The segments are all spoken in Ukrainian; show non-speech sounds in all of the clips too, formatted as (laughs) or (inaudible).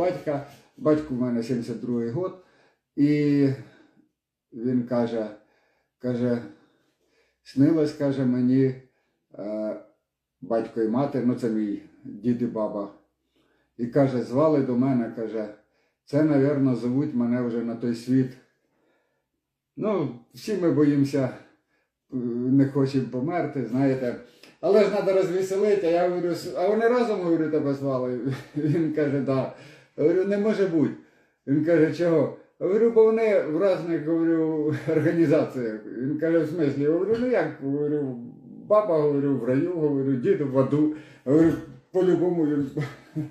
батька. Батько в мене 72-й год. І він каже, каже, снилось, каже мені е, батько і мати, ну це мій дід і баба. І каже, звали до мене, каже, це, напевно, зовуть мене вже на той світ. Ну, всі ми боїмося, не хочемо померти, знаєте. Але ж треба розвеселити, а я говорю, а вони разом говорю, тебе звали. Він каже, да. Я говорю, не може бути. Він каже, чого? Я говорю, бо вони в різних говорю, організаціях. Він каже, в смислі, я говорю, ну як? Говорю, баба говорю, в раю, говорю, дід в аду. Я говорю, по-любому він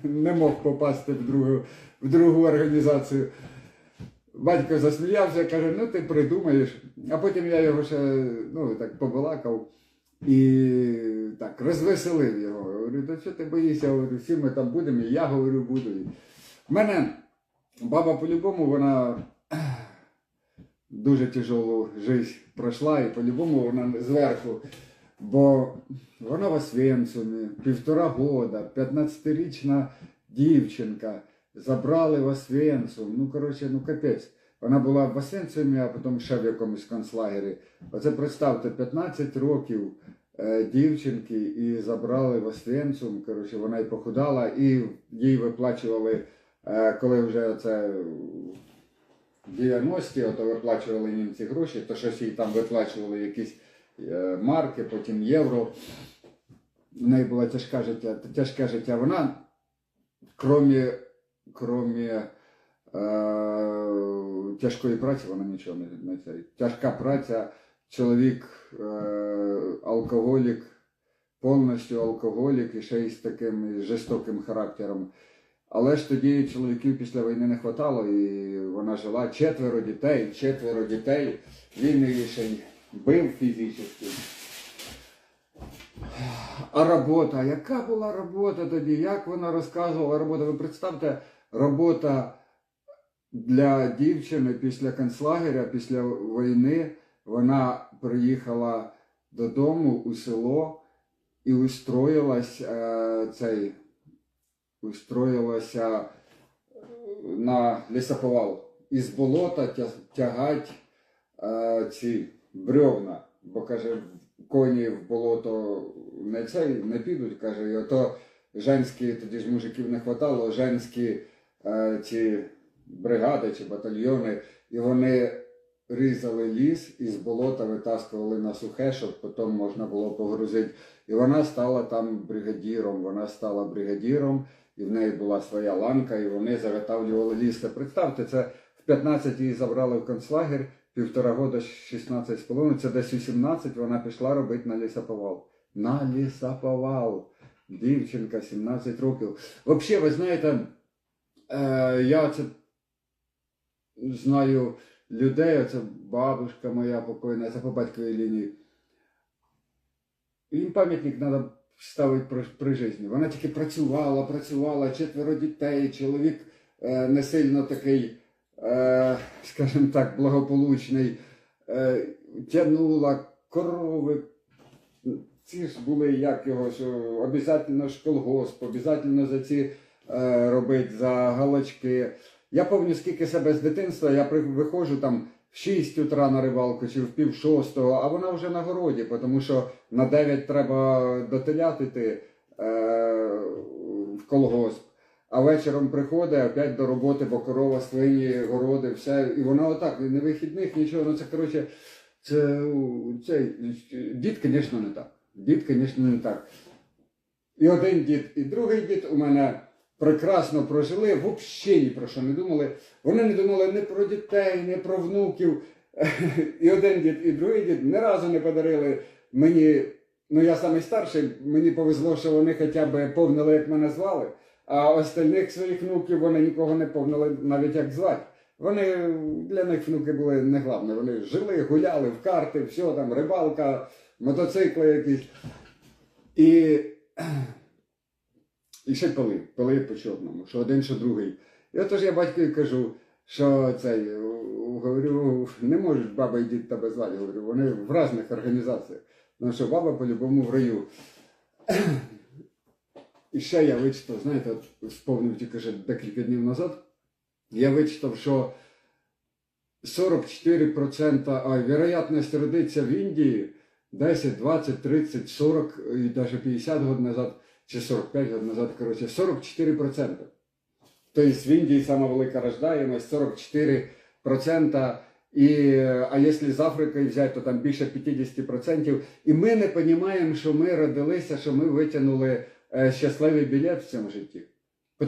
(laughs) не мог попасти в другу, в другу організацію. Батько засміявся, каже, ну ти придумаєш. А потім я його ще ну, так побалакав і так розвеселив його. Я Говорю, та що ти боїшся? Всі ми там будемо, і я говорю, буду. У мене баба по-любому, вона (clears throat) дуже тяжелу життя пройшла, і по-любому вона зверху. Бо вона в Освенцумі, півтора года, 15-річна дівчинка, забрали в Освенцум. Ну, коротше, ну капець. Вона була в Освенцумі, а потім ще в якомусь концлагері. Оце представте, 15 років е, дівчинки і забрали в Освенцум. Коротше, вона і похудала, і їй виплачували, коли вже це в 90-ті, ото виплачували німці гроші, то щось їй там виплачували якісь е, марки, потім євро. У неї було тяжке життя, тяжке життя. Вона, кромі, кромі е, тяжкої праці, вона нічого не, не це. Тяжка праця, чоловік е, алкоголік, повністю алкоголік і ще й з таким жорстоким характером. Але ж тоді чоловіків після війни не хватало, і вона жила четверо дітей, четверо дітей. Він її ще й бив фізично. А робота, яка була робота тоді? Як вона розказувала робота? Ви представте, робота для дівчини після концлагеря, після війни, вона приїхала додому у село і устроїлась е, цей, устроїлася на лісоповал. Із болота тягать е, ці бревна, бо каже, коні в болото не цей не підуть, каже, і ото женські, тоді ж мужиків не хватало, женські е, ці бригади чи батальйони, і вони різали ліс і з болота витаскували на сухе, щоб потім можна було погрузити. І вона стала там бригадіром, вона стала бригадіром, і в неї була своя ланка, і вони заготавлювали лісте. Представте, це в 15 її забрали в концлагер, півтора года, 16 з половиною, це десь у 17 вона пішла робити на лісоповал. На лісоповал. Дівчинка, 17 років. Взагалі, ви знаєте, е, я це знаю людей, оце бабушка моя покойна, це по батьковій лінії. Їм пам'ятник треба ставити при, при житті. Вона тільки працювала, працювала, четверо дітей, чоловік е, не сильно такий, е, скажімо так, благополучний, е, тягнула корови. Ці ж були, як його, що обов'язково ж колгосп, обов'язково за ці е, робити, за галочки. Я пам'ятаю, скільки себе з дитинства, я виходжу там в 6 утра на рибалку чи в пів шостого, а вона вже на городі, тому що на 9 треба до телят е, в колгосп. А вечором приходить опять до роботи, бо корова, свині, городи, все. І вона отак, не вихідних, нічого. Ну це коротше, це, це дід, звісно, не так. Дід, звісно, не так. І один дід, і другий дід у мене прекрасно прожили, взагалі ні про що не думали. Вони не думали ні про дітей, ні про внуків. (laughs) І один дід, і другий дід ні разу не подарили мені. Ну, я самий старший, мені повезло, що вони хоча б повнили, як мене звали, а остальних своїх внуків вони нікого не повнили, навіть як звати. Вони для них внуки були не головне. Вони жили, гуляли в карти, все там, рибалка, мотоцикли якісь. І і ще пили, пили по чорному, що один, що другий. І отож я батькові кажу, що цей, говорю, не можеш баба і дід тебе звати, говорю, вони в різних організаціях. Ну що баба по-любому в раю. І ще я вичитав, знаєте, от сповнив тільки вже декілька днів назад, я вичитав, що 44%, а вероятність родитися в Індії 10, 20, 30, 40 і навіть 50 років назад, чи 45 років назад, коротше, 44%. Тобто в Індії сама велика рождаємость 44%. І, а якщо з Африкою взяти, то там більше 50%. І ми не розуміємо, що ми родилися, що ми витягнули е, щасливий білет в цьому житті.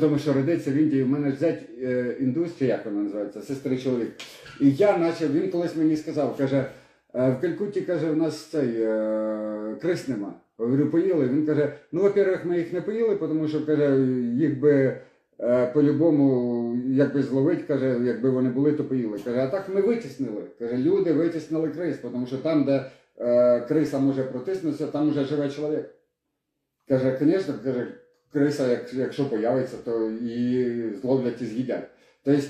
Тому що родиться в Індії, в мене взять е, індустрія, як вона називається, сестри чоловік. І я почав, він колись мені сказав, каже, «Е, в Калькутті, каже, в нас цей е, крис нема. Говорю, поїли. Він каже, ну, во-первых, ми їх не поїли, тому що каже, їх би е, по-любому якби зловить, каже, якби вони були, то поїли. Каже, а так ми витіснили. Каже, люди витіснили крис, тому що там, де е, криса може протиснутися, там вже живе чоловік. Каже, звісно, каже, криса, як, якщо появиться, то її зловлять і з'їдять. Тобто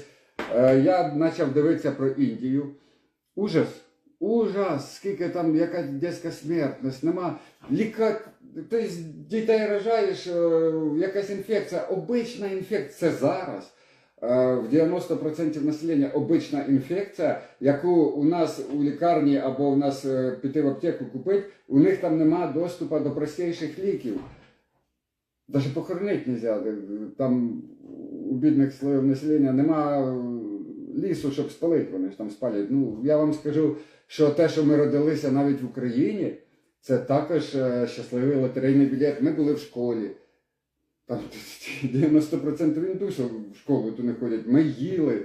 е, я почав дивитися про Індію. Ужас. Ужас, скільки там, яка дитяча смертність, нема ліка... Тобто дітей рожаєш, е, якась інфекція, обична інфекція зараз. е, В 90% населення обична інфекція, яку у нас у лікарні або у нас е, піти в аптеку купити, у них там нема доступу до простіших ліків. Даже похоронити не можна. Там у бідних слоїв населення нема е, лісу, щоб спалити, вони ж там спалять. Ну, я вам скажу, що те, що ми родилися навіть в Україні, це також е, щасливий лотерейний білет. Ми були в школі. Там (laughs) 90% індусів в школу ту не ходять. Ми їли.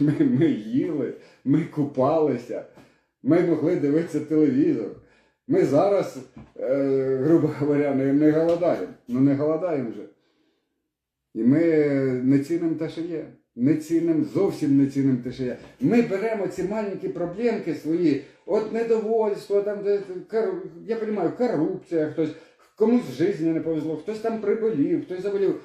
Ми, ми їли, ми купалися, ми могли дивитися телевізор. Ми зараз, е, грубо говоря, не, не голодаємо. Ну не голодаємо вже. І ми не цінимо те, що є. Не цінимо, зовсім не цінимо те, що є. Ми беремо ці маленькі проблемки свої, от недовольство, там, де, кор- я розумію, корупція, хтось, комусь в житті не повезло, хтось там приболів, хтось заболів.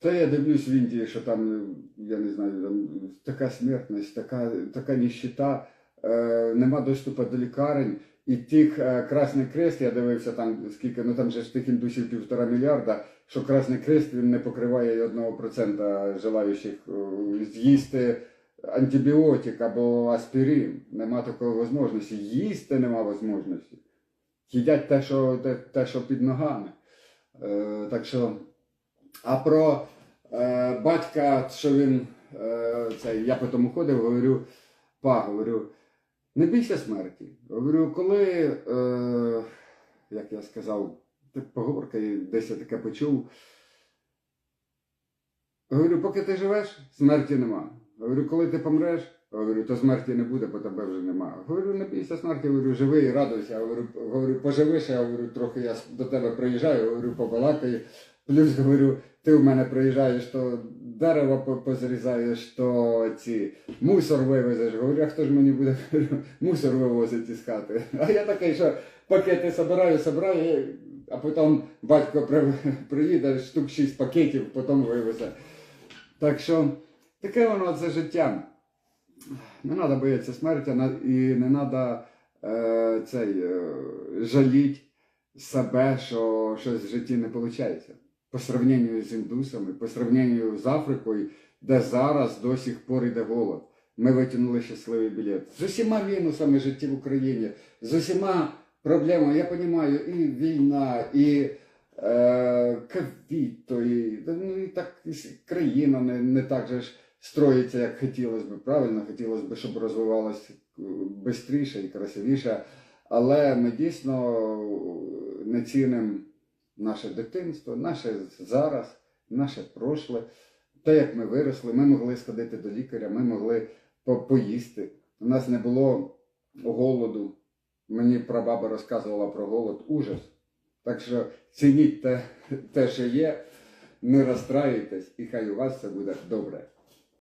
Та я дивлюсь в Індії, що там, я не знаю, там така смертність, така, така ніщита, е, нема доступу до лікарень. І тих е, Красний Крест, я дивився там скільки, ну там же ж тих індусів півтора мільярда, що Красний Крест він не покриває і одного процента желаючих е, з'їсти антибіотик або аспірин. Нема такої можливості. Їсти нема можливості. Їдять те, що, те, те, що під ногами. Е, так що, а про е, батька, що він е, цей, я потім ходив, говорю, па, говорю, не бійся смерті. Говорю, коли, е, як я сказав, так поговорка, десь я таке почув. Говорю, поки ти живеш, смерті нема. Говорю, коли ти помреш, говорю, то смерті не буде, бо тебе вже нема. Говорю, не бійся смерті, говорю, живи і радуйся. Говорю, говорю, поживи ще, говорю, трохи я до тебе приїжджаю, говорю, побалакаю. Плюс говорю, ти в мене приїжджаєш, то дерево позрізаєш, то ці мусор вивезеш. Говорю, а хто ж мені буде (laughs) мусор вивозити із хати? (laughs) А я такий, що пакети собираю, собираю, а потім батько при- (laughs) приїде, штук шість пакетів, потім вивезе. Так що таке воно це життя. Не треба боятися смерті і не треба е, цей, е, жаліть себе, що щось в житті не виходить. По сравненню з індусами, по сравненню з Африкою, де зараз до сих пор йде голод. Ми витягнули щасливий білет. З усіма мінусами житті в Україні, з усіма проблемами, я розумію, і війна, і е, ковід, то і, ну, і так і країна не, не так же ж строїться, як хотілося б. Правильно, хотілося б, щоб розвивалося швидше і красивіше. Але ми дійсно не цінимо наше дитинство, наше зараз, наше прошле. Те, як ми виросли, ми могли сходити до лікаря, ми могли по- поїсти. У нас не було голоду. Мені прабаба розказувала про голод. Ужас. Так що цініть те, те, що є, не розстраюйтесь, і хай у вас все буде добре.